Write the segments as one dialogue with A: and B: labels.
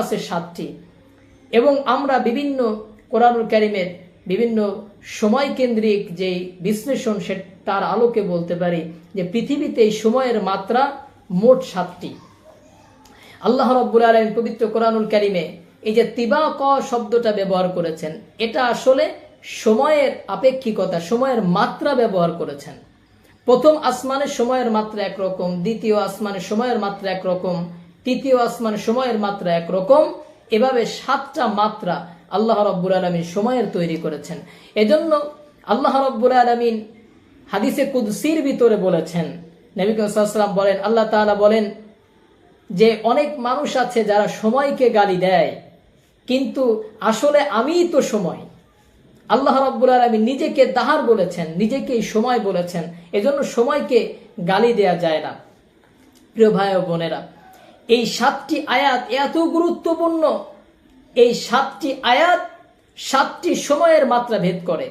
A: আছে সাতটি। এবং আমরা বিভিন্ন কোরআনুল ক্যারিমের বিভিন্ন সময় কেন্দ্রিক যে বিশ্লেষণ সে তার আলোকে বলতে পারি যে পৃথিবীতে এই সময়ের মাত্রা মোট সাতটি। আল্লাহ রব্বুল আলম পবিত্র কোরআনুল ক্যারিমে এই যে তিবা ক শব্দটা ব্যবহার করেছেন, এটা আসলে সময়ের আপেক্ষিকতা, সময়ের মাত্রা ব্যবহার করেছেন। প্রথম আসমানের সময়ের মাত্রা একরকম, দ্বিতীয় আসমানের সময়ের মাত্রা একরকম তৃতীয় আসমানের সময়ের মাত্রা একরকম। এভাবে সাতটা মাত্রা আল্লাহ রব্বুল আলমিন সময়ের তৈরি করেছেন। এজন্য আল্লাহ রব্বুল আলমিন হাদিসে কুদসির ভিতরে বলেছেন, নবী সাল্লাম বলেন, আল্লাহ তাআলা বলেন যে, অনেক মানুষ আছে যারা সময়কে গালি দেয়, কিন্তু আসলে আমিই তো সময়। আল্লাহ রব্বুল আলমী নিজেকে দাহার বলেছেন নিজেকে সময় বলেছেন। এজন্য সময়কে গালি দেয়া যায় না। প্রিয় ভাই বোনেরা এই সাতটি আয়াত এত গুরুত্বপূর্ণ। এই সাতটি আয়াত সাতটি সময়ের মাত্রা ভেদ করে।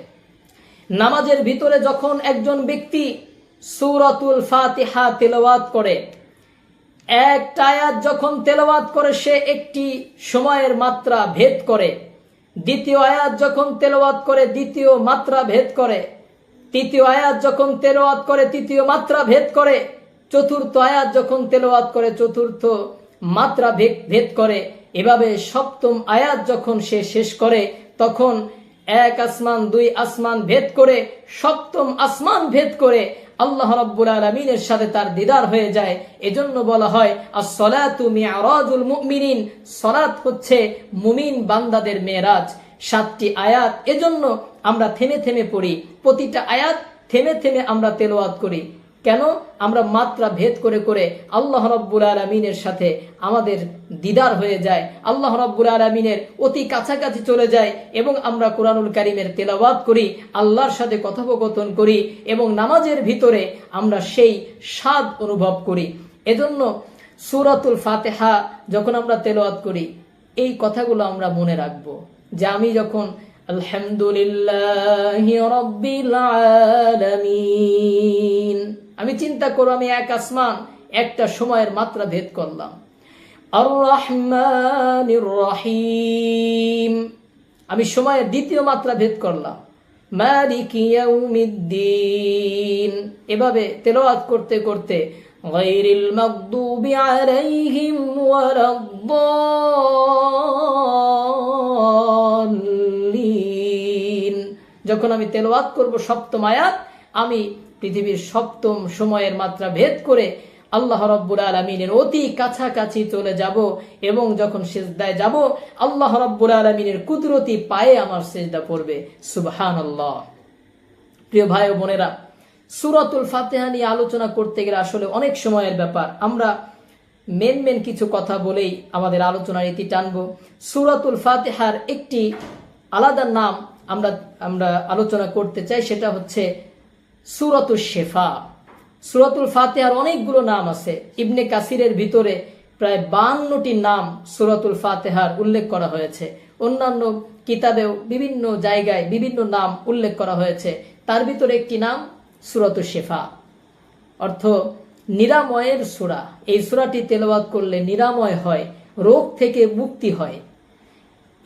A: নামাজের ভিতরে যখন একজন ব্যক্তি সূরাতুল ফাতিহা তেলাওয়াত করে, একটা আয়াত যখন তেলাওয়াত করে, সে একটি সময়ের মাত্রা ভেদ করে। দ্বিতীয় আয়াত যখন তেলাওয়াত করে, দ্বিতীয় মাত্রা ভেদ করে। তৃতীয় আয়াত যখন তেলাওয়াত করে, তৃতীয় মাত্রা ভেদ করে। চতুর্থ আয়াত যখন তেলাওয়াত করে, চতুর্থ মাত্রা ভেদ ভেদ করে, এভাবে সপ্তম আয়াত যখন সে শেষ করে, তখন এক আসমান, দুই আসমান ভেদ করে, সপ্তম আসমান ভেদ করে আল্লাহ রাব্বুল আলামিনের সাথে তার দিদার হয়ে যায়। এজন্য বলা হয় as-salatu মি'রাজুল মুমিনিন, সালাত হচ্ছে মুমিন বান্দাদের মেয়েরাজ। সাতটি আয়াত, এজন্য আমরা থেমে থেমে পড়ি। প্রতিটা আয়াত থেমে থেমে আমরা তেলাওয়াত করি। কেন আমরা মাত্রা ভেদ করে করে আল্লাহ রব্বুল আলমিনের সাথে আমাদের দিদার হয়ে যায় আল্লাহ রব্বুল আলমিনের অতি কাছাকাছি চলে যায় এবং আমরা কোরআনুল কারিমের তেলাওয়াত করি, আল্লাহর সাথে কথোপকথন করি এবং নামাজের ভিতরে আমরা সেই স্বাদ অনুভব করি। এজন্য সুরাতুল ফাতেহা যখন আমরা তেলাওয়াত করি, এই কথাগুলো আমরা মনে রাখব যে আমি যখন আলহামদুলিল্লাহ রব্বিল আলামিন আমি চিন্তা করো, আমি এক আসমান, একটা সময়ের মাত্রা ভেদ করলাম। আর রহিম আমি সময়ের দ্বিতীয় মাত্রা ভেদ করলাম। এভাবে তেলাওয়াত করতে করতে যখন আমি তেলোয়াত করব সপ্তম আয়াত আমি পৃথিবীর সপ্তম সময়ের মাত্রা ভেদ করে আল্লাহ রব্বুল আলমিনের অতি কাছাকাছি চলে যাব এবং যখন সেজদায় যাব, আল্লাহ রব্বুল আলমিনের কুদরতি পায়ে আমার সেজদা পড়বে। সুবহান আল্লাহ প্রিয় ভাই বোনেরা, সুরাতুল ফাতেহা নিয়ে আলোচনা করতে গেলে আসলে অনেক সময়ের ব্যাপার। আমরা মেন মেন কিছু কথা বলেই আমাদের আলোচনার ইতি টানবো। সুরাতুল ফাতেহার একটি আলাদা নাম আমরা আমরা আলোচনা করতে চাই, সেটা হচ্ছে সুরাতুল শেফা। সুরাতুল ফাতেহার অনেকগুলো নাম আছে। ইবনে কাসিরের ভিতরে প্রায় বান্নটি নাম সুরতুল ফাতেহার উল্লেখ করা হয়েছে। অন্যান্য কিতাবেও বিভিন্ন জায়গায় বিভিন্ন নাম উল্লেখ করা হয়েছে। তার ভিতরে একটি নাম সুরাত শেফা। অর্থ, নিরাময়ের সুরা। এই সুরাটি তেলাওয়াত করলে নিরাময় হয়, রোগ থেকে মুক্তি হয়।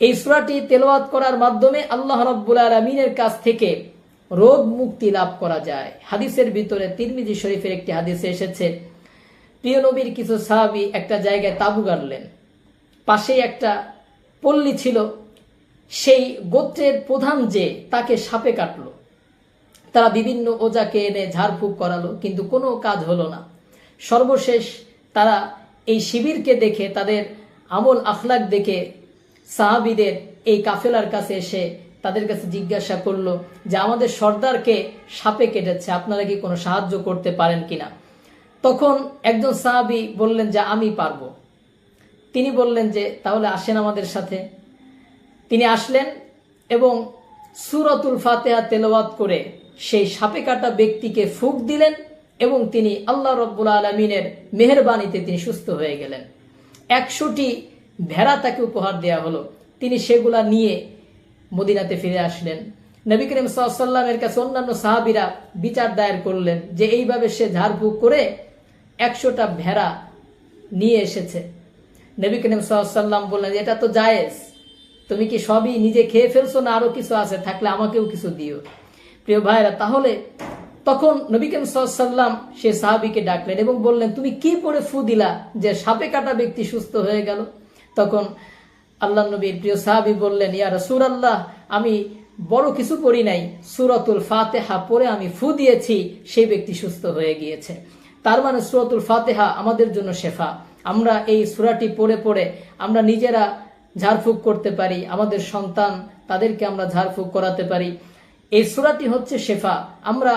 A: এই সুরাটি তেলাওয়াত করার মাধ্যমে আল্লাহ রব্বুল আলমিনের কাছ থেকে রোগ মুক্তি লাভ করা যায়। হাদিসের ভিতরে তিরমিজি শরীফের একটি হাদিসে এসেছে, প্রিয় নবীর কিছু সাহাবি একটা জায়গায় তাবু গাড়লেন। পাশেই একটা পল্লী ছিল, সেই গোত্রের প্রধান যে তাকে সাপে কাটলো। তারা বিভিন্ন ওজাকে এনে ঝাড়ফুঁক করালো, কিন্তু কোনো কাজ হলো না। সর্বশেষ তারা এই শিবিরকে দেখে, তাদের আমল আখলাক দেখে সাহাবিদের এই কাফেলার কাছে এসে তাদের কাছে জিজ্ঞাসা করল যে আমাদের সর্দারকে সাপে কেটেছে, আপনারা কি কোনো সাহায্য করতে পারেন কিনা? তখন একজন সাহাবি বললেন যে আমি পারব। তিনি বললেন যে তাহলে আসেন আমাদের সাথে। তিনি আসলেন এবং সুরতুল ফাতেহা তেলাওয়াত করে সেই সাপে কাটা ব্যক্তিকে ফুক দিলেন এবং তিনি আল্লাহ রব্বুল আলমিনের মেহরবানিতে তিনি সুস্থ হয়ে গেলেন। একশোটি ভেড়া তাকে উপহার দেওয়া হলো। তিনি সেগুলা নিয়ে মদিনাতে ফিরে আসলেন। নবী করিম সাল্লামের কাছে অন্যান্য সাহাবিরা বিচার দায়ের করলেন যে এইভাবে সে ঝাড়ফুঁক করে একশোটা ভেড়া নিয়ে এসেছে। নবী করিম সাল্লাম বললেন, এটা তো জায়েজ। তুমি কি সবই নিজে খেয়ে ফেলছো না আরও কিছু আছে? থাকলে আমাকেও কিছু দিও। প্রিয় ভাইরা তাহলে তখন নবী করিম সাল্লাম সে সাহাবিকে ডাকলেন এবং বললেন, তুমি কি পরে ফু দিলা যে সাপে কাটা ব্যক্তি সুস্থ হয়ে গেল? তখন আল্লাহ নবীর প্রিয় সাহাবি বললেন, ইয়া রসুর আল্লাহ আমি বড় কিছু পড়ি নাই। সুরাতুল ফাতেহা পরে আমি ফু দিয়েছি, সেই ব্যক্তি সুস্থ হয়ে গিয়েছে। তার মানে সুরাতুল ফাতেহা আমাদের জন্য শেফা। আমরা এই সুরাটি পড়ে পড়ে আমরা নিজেরা ঝাড়ফুঁক করতে পারি, আমাদের সন্তান তাদেরকে আমরা ঝাড়ফুঁক করাতে পারি। এই সুরাটি হচ্ছে শেফা। আমরা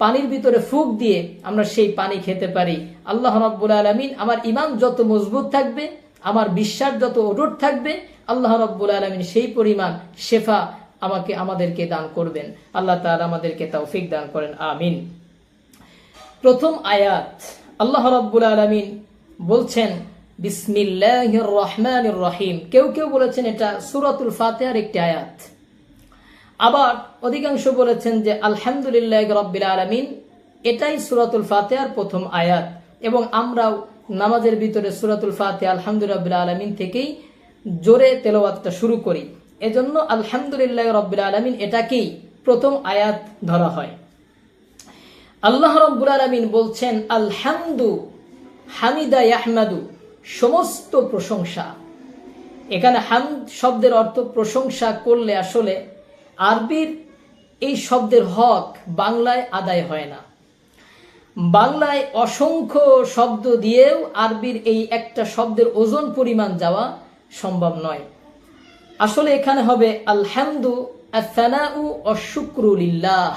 A: পানির ভিতরে ফুক দিয়ে আমরা সেই পানি খেতে পারি। আল্লাহ রব্বুল আলমিন আমার ইমান যত মজবুত থাকবে আমার বিশ্বাস যত অটুট থাকবে, আল্লাহ রব্বুল আলমিন সেই পরিমাণ শেফা আমাকে, আমাদেরকে দান করবেন। আল্লাহ তাআলা আমাদেরকে তৌফিক দান করেন। আমিন। প্রথম আয়াত, আল্লাহ রব্বুল আলমিন বলছেন, বিসমিল্লাহির রহমানির রহিম। কেউ কেউ বলেছেন এটা সুরাতুল ফাতেহার একটি আয়াত। আবার অধিকাংশ বলেছেন যে, আলহামদুলিল্লাহ রব্বিল আলমিন, এটাই সুরাতুল ফাতেহার প্রথম আয়াত। এবং আমরাও নামাজের ভিতরে সুরাতুল ফাতে আলহামদুলিল্লাহ আলমিন থেকেই জোরে তেলাওয়াতটা শুরু করি। এজন্য আলহামদুলিল্লাহ রব্বিল আলমিন এটাকেই প্রথম আয়াত ধরা হয়। আল্লাহ রব্বুল আলমিন বলছেন, আলহামদু হামিদা ইয়াহমাদু সমস্ত প্রশংসা। এখানে হাম শব্দের অর্থ প্রশংসা করলে আসলে আরবির এই শব্দের হক বাংলায় আদায় হয় না। বাংলায় অসংখ্য শব্দ দিয়েও আরবির এই একটা শব্দের ওজন পরিমাণ যাওয়া সম্ভব নয়। আসলে এখানে হবে আলহামদু আসানাউ অশুক্রুলিল্লাহ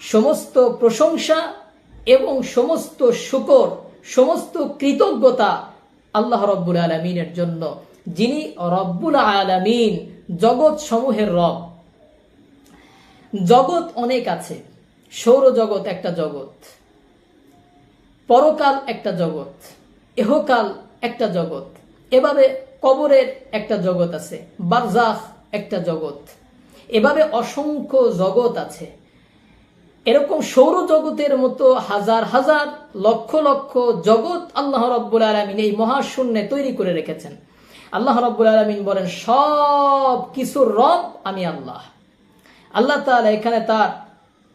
A: সমস্ত প্রশংসা এবং সমস্ত শুকর, সমস্ত কৃতজ্ঞতা আল্লাহ রব্বুল আলমিনের জন্য, যিনি রব্বুল আলমিন জগৎ সমূহের রব। জগৎ অনেক আছে, সৌরজগৎ একটা জগৎ। পরকাল একটা জগৎ এহকাল একটা জগৎ, এভাবে কবরের একটা জগৎ আছে বারজাখ একটা জগৎ। এভাবে অসংখ্য জগৎ আছে। এরকম সৌরজগতের মতো হাজার হাজার লক্ষ লক্ষ জগৎ আল্লাহ রব্বুল আলমিন এই মহাশূন্যে তৈরি করে রেখেছেন। আল্লাহ রব্বুল আলমিন বলেন, সব কিছুর রব আমি আল্লাহ। আল্লাহ তাআলা এখানে তার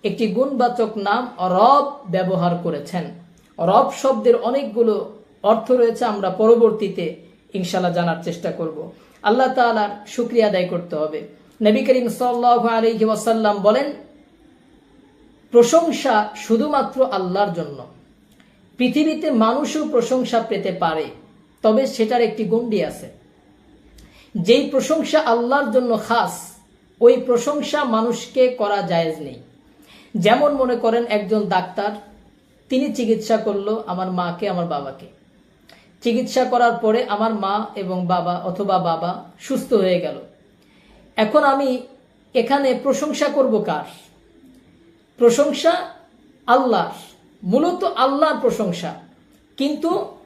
A: একটি গুণবাচক নাম রব ব্যবহার করেছেন। রব শব্দের অনেকগুলো অর্থ রয়েছে, আমরা পরবর্তীতে ইনশাল্লাহ জানার চেষ্টা করব। আল্লাহ তাআলার শুক্রিয়া আদায় করতে হবে। নবী করিম সাল্লাহ ওয়াসাল্লাম বলেন, প্রশংসা শুধুমাত্র আল্লাহর জন্য। পৃথিবীতে মানুষও প্রশংসা পেতে পারে, তবে সেটার একটি গণ্ডি আছে। যেই প্রশংসা আল্লাহর জন্য খাস, ওই প্রশংসা মানুষকে করা জায়েজ নেই। যেমন মনে করেন একজন ডাক্তার তিনি চিকিৎসা করল আমার মাকে, আমার বাবাকে। চিকিৎসা করার পরে আমার মা এবং বাবা অথবা বাবা সুস্থ হয়ে গেল। এখন আমি এখানে প্রশংসা করব কার? প্রশংসা আল্লাহর, মূলত আল্লাহর প্রশংসা। কিন্তু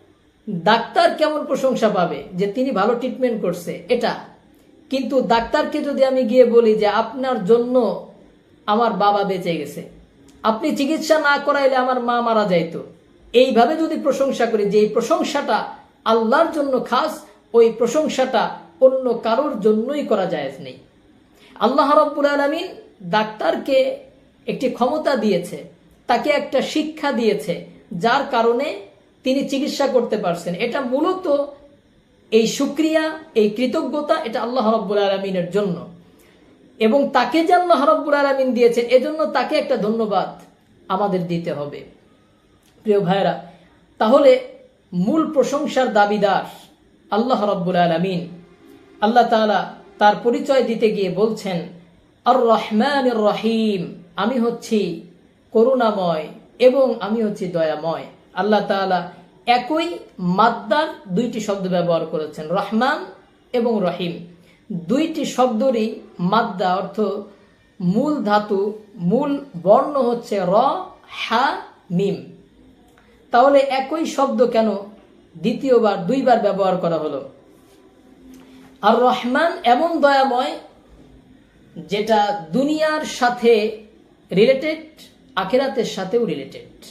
A: ডাক্তার কেমন প্রশংসা পাবে যে তিনি ভালো ট্রিটমেন্ট করছে? এটা। কিন্তু ডাক্তারকে যদি আমি গিয়ে বলি যে আপনার জন্য আমার বাবা বেঁচে গেছে আপনি চিকিৎসা না করাইলে আমার মা মারা যাইতো। এইভাবে যদি প্রশংসা করি, যে এই প্রশংসাটা আল্লাহর জন্য খাস, ওই প্রশংসাটা অন্য কারোর জন্যই করা যায় নেই। আল্লাহ রব্বুল আলমিন ডাক্তারকে একটি ক্ষমতা দিয়েছে, তাকে একটা শিক্ষা দিয়েছে, যার কারণে তিনি চিকিৎসা করতে পারছেন। এটা মূলত এই সুক্রিয়া, এই কৃতজ্ঞতা, এটা আল্লাহ রব্বুল আলমিনের জন্য। এবং তাকে যে আল্লাহ রব্বুল আলমিন দিয়েছেন, এজন্য তাকে একটা ধন্যবাদ আমাদের দিতে হবে। প্রিয় ভাইরা তাহলে মূল প্রশংসার দাবিদার আল্লাহ রব্বুল আলমিন। আল্লাহ তালা তার পরিচয় দিতে গিয়ে বলছেন আর রহমান রহিম, আমি হচ্ছি করুণাময় এবং আমি হচ্ছি দয়াময়। আল্লাহ তালা একই মাদ্দার দুইটি শব্দ ব্যবহার করেছেন, রহমান এবং রহিম। দুইটি শব্দরই মাদ্দা অর্থ মূল ধাতু, মূল বর্ণ হচ্ছে র, হা, মিম। তাহলে একই শব্দ কেন দ্বিতীয়বার, দুইবার ব্যবহার করা হলো? আর রহমান এমন দয়াময় যেটা দুনিয়ার সাথে রিলেটেড আখেরাতের সাথেও রিলেটেড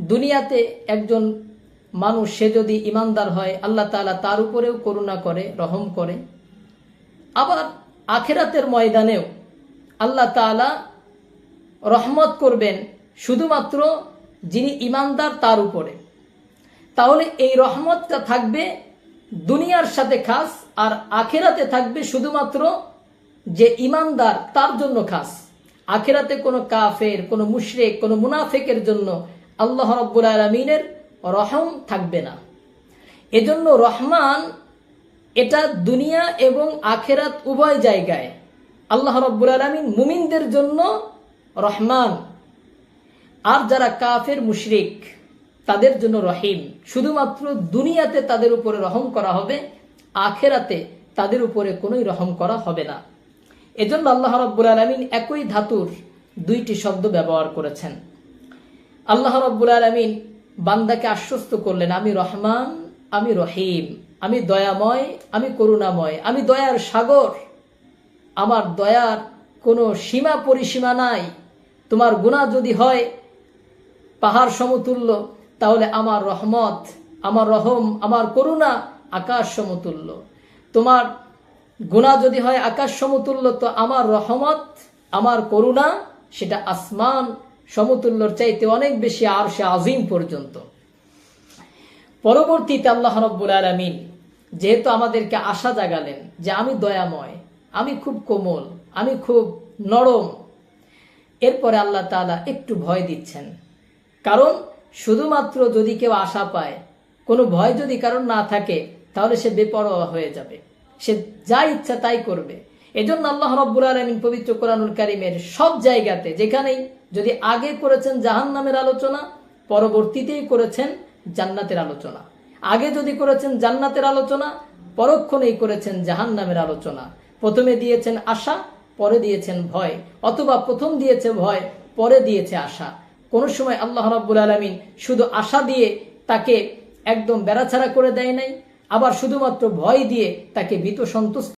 A: দুনিয়াতে একজন মানুষ, সে যদি ইমানদার হয়, আল্লাহ তাআলা তার উপরেও করুণা করে, রহম করে। আবার আখেরাতের ময়দানেও আল্লাহ তাআলা রহমত করবেন শুধুমাত্র যিনি ইমানদার তার উপরে। তাহলে এই রহমতটা থাকবে দুনিয়ার সাথে খাস আর আখেরাতে থাকবে শুধুমাত্র যে ইমানদার তার জন্য খাস। আখেরাতে কোনো কাফের, কোনো মুশরেক, কোনো মুনাফেকের জন্য আল্লাহ রব্বুল আলমিনের রহম থাকবে না। এজন্য রহমান এটা দুনিয়া এবং আখেরাত উভয় জায়গায়। আল্লাহ রব্বুল আলমিন মুমিনদের জন্য রহমান। আর যারা কাফের, মুশরিক, তাদের জন্য রহিম। শুধুমাত্র দুনিয়াতে তাদের উপরে রহম করা হবে, আখেরাতে তাদের উপরে কোনোই রহম করা হবে না। এজন্য আল্লাহ রব্বুল আলমিন একই ধাতুর দুইটি শব্দ ব্যবহার করেছেন। আল্লাহ রব্বুল আলমিন বান্দাকে আশ্বস্ত করলেন, আমি রহমান, আমি রহিম। আমি দয়াময়, আমি করুণাময়। আমি দয়ার সাগর। আমার দয়ার কোনো সীমা পরিসীমা নাই। তোমার গুণা যদি হয় পাহাড় সমতুল্য, তাহলে আমার রহমত, আমার রহম, আমার করুণা আকাশ সমতুল্য। তোমার গুণা যদি হয় আকাশ সমতুল্য, তো আমার রহমত, আমার করুণা, সেটা আসমান সমতুল্যর চাইতে অনেক বেশি আর সে আজিম পর্যন্ত। পরবর্তীতে আল্লাহ রব্বুল আলমিন যেহেতু আমাদেরকে আশা জাগালেন যে আমি দয়াময়, আমি খুব কোমল, আমি খুব নরম। এরপরে আল্লাহ তাআলা একটু ভয় দিচ্ছেন। কারণ শুধুমাত্র যদি কেউ আশা পায়, কোনো ভয় যদি কারণ না থাকে, তাহলে সে বেপরোয়া হয়ে যাবে। সে যা ইচ্ছা তাই করবে। এজন্য আল্লাহ রব্বুল আলমিন পবিত্র কোরআনুল কারিমের সব জায়গাতে যেখানেই যদি আগে করেছেন জাহান নামের আলোচনা, পরবর্তীতেই করেছেন জান্নাতের আলোচনা। আগে যদি করেছেন জান্নাতের আলোচনা, পরক্ষণেই করেছেন জাহান নামের আলোচনা। প্রথমে দিয়েছেন আশা, পরে দিয়েছেন ভয়। অথবা প্রথম দিয়েছে ভয়, পরে দিয়েছে আশা। কোন সময় আল্লাহ রাব্বুল আলমিন শুধু আশা দিয়ে তাকে একদম বেড়াছাড়া করে দেয় নাই, আবার শুধুমাত্র ভয় দিয়ে তাকে বিত সন্তুষ্ট